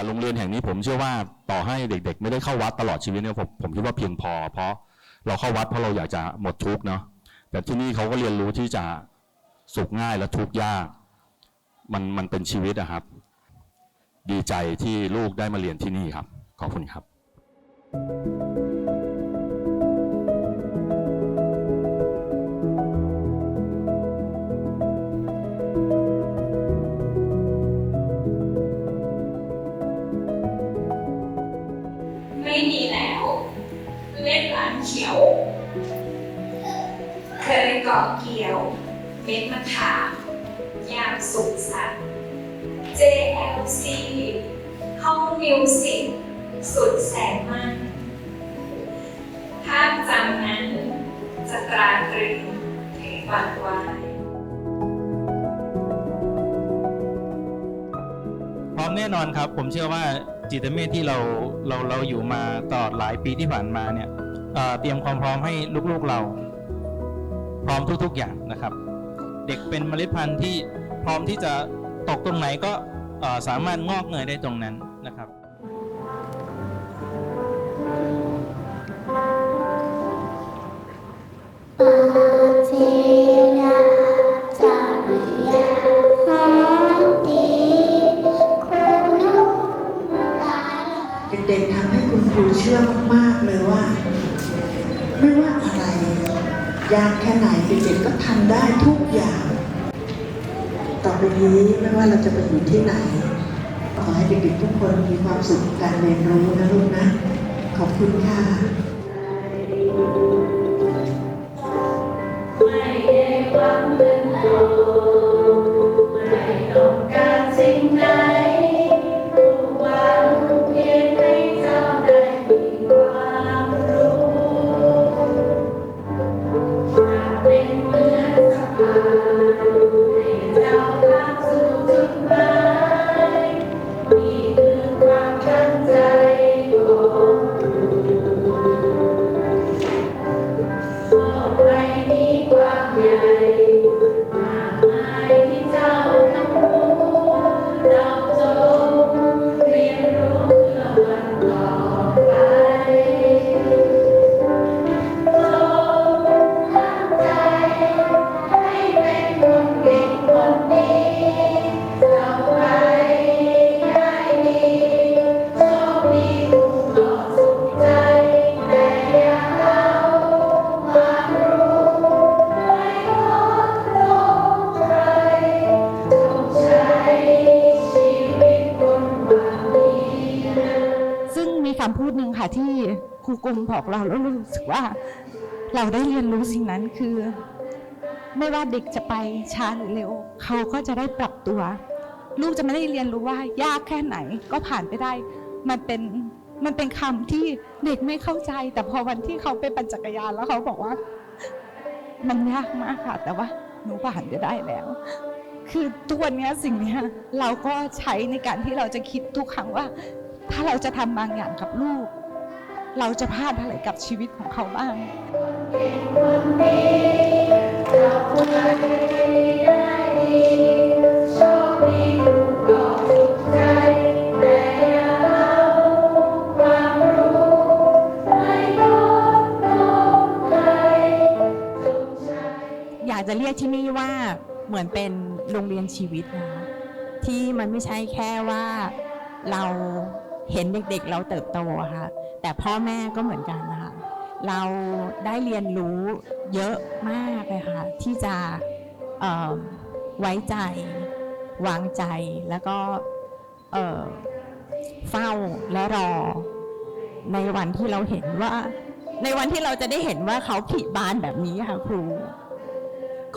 แต่โรงเรียนแห่งนี้ผมเชื่อว่าต่อให้เด็ก ๆ ไม่ได้เข้าวัดตลอดชีวิตเนี่ยผมผมคิดว่าเพียงพอ เพราะเราเข้าวัดเพราะเราอยากจะหมดทุกข์เนาะแต่ที่นี่เขาก็เรียนรู้ที่จะสุขง่ายและทุกข์ยากมันมันเป็นชีวิตอะครับ ดีใจที่ลูกได้มาเรียนที่นี่ครับ ขอบคุณครับ ไม่มีแล้ว เล่นร้านเขียว เคยเกาะเกี่ยว เม็ดมะขามยามสุขสันต์ JLC ห้องมิวสิกสุดแสนมันภาพจำนั้นจะตราตรึงถึงวันวายพร้อมแน่นอนครับ ผมเชื่อว่า จิตเมธที่เราเราเราอยู่มาตลอดหลายปีที่ผ่านมาเนี่ยเเตรียมความพร้อมให้ลูกๆเรา พร้อมทุก ๆ อย่างนะครับ เด็กเป็นเมล็ดพันธุ์ที่พร้อมที่จะตกตรงไหนก็สามารถงอกเงยได้ตรงนั้นนะครับ ทำให้คุณครูเชื่อมากๆเลยว่า ไม่ว่าอะไร ยากแค่ไหนเด็กๆก็ทำได้ทุกอย่าง ต่อไปนี้ไม่ว่าเราจะไปอยู่ที่ไหน ขอให้เด็กๆทุกคนมีความสุขกับการเรียนรู้นะลูกนะ ขอบคุณค่ะไม่ได้หวังเป็นโตไม่ต้องการสิ่งใดา ค่ะที่ครูกุมบอกเราแล้วรู้สึกว่า เราได้เรียนรู้สิ่งนั้นคือ ไม่ว่าเด็กจะไปช้าหรือเร็ว เขาก็จะได้ปรับตัว ลูกจะไม่ได้เรียนรู้ว่ายากแค่ไหนก็ผ่านไปได้ มันเป็นมันเป็นคำที่เด็กไม่เข้าใจ แต่พอวันที่เขาไปปั่นจักรยานแล้วเขาบอกว่า มันยากมากค่ะ แต่ว่าหนูผ่านไปได้แล้ว คือทุกวันเนี้ยสิ่งเนี้ยเราก็ใช้ในการที่เราจะคิดทุกครั้งว่า ถ้าเราจะทำบางอย่างกับลูก เราจะพลาดอะไรกับชีวิตของเขาบ้างอยากจะเรียกที่นี่ว่าเหมือนเป็นโรงเรียนชีวิตนะที่มันไม่ใช่แค่ว่าเราเห็นเด็กๆ เราเติบโตค่ะ แต่พ่อแม่ก็เหมือนกันนะคะเราได้เรียนรู้เยอะมากเลยค่ะที่จะไว้ใจ วางใจแล้วก็เฝ้าและรอ ในวันที่เราเห็นว่า ในวันที่เราจะได้เห็นว่าเขาผิบานแบบนี้ค่ะครู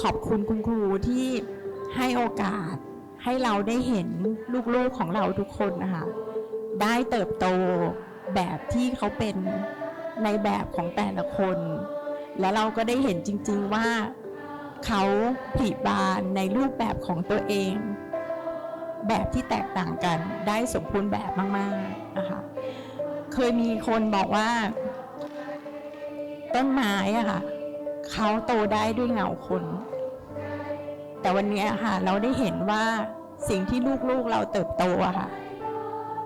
ขอบคุณคุณครูที่ให้โอกาสให้เราได้เห็นลูกๆของเราทุกคนนะคะได้เติบโต แบบที่เขาเป็นในแบบของแต่ละคน และเราก็ได้เห็นจริง ๆว่าเขาผลิบานในรูปแบบของตัวเอง แบบที่แตกต่างกันได้สมบูรณ์แบบมากๆนะคะเคยมีคนบอกว่า ต้นไม้อะค่ะเขาโตได้ด้วยเงาคน แต่วันนี้ค่ะเราได้เห็นว่าสิ่งที่ลูกๆเราเติบโตอะค่ะ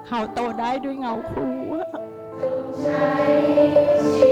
เขาโตได้ด้วยเงาครูอะใช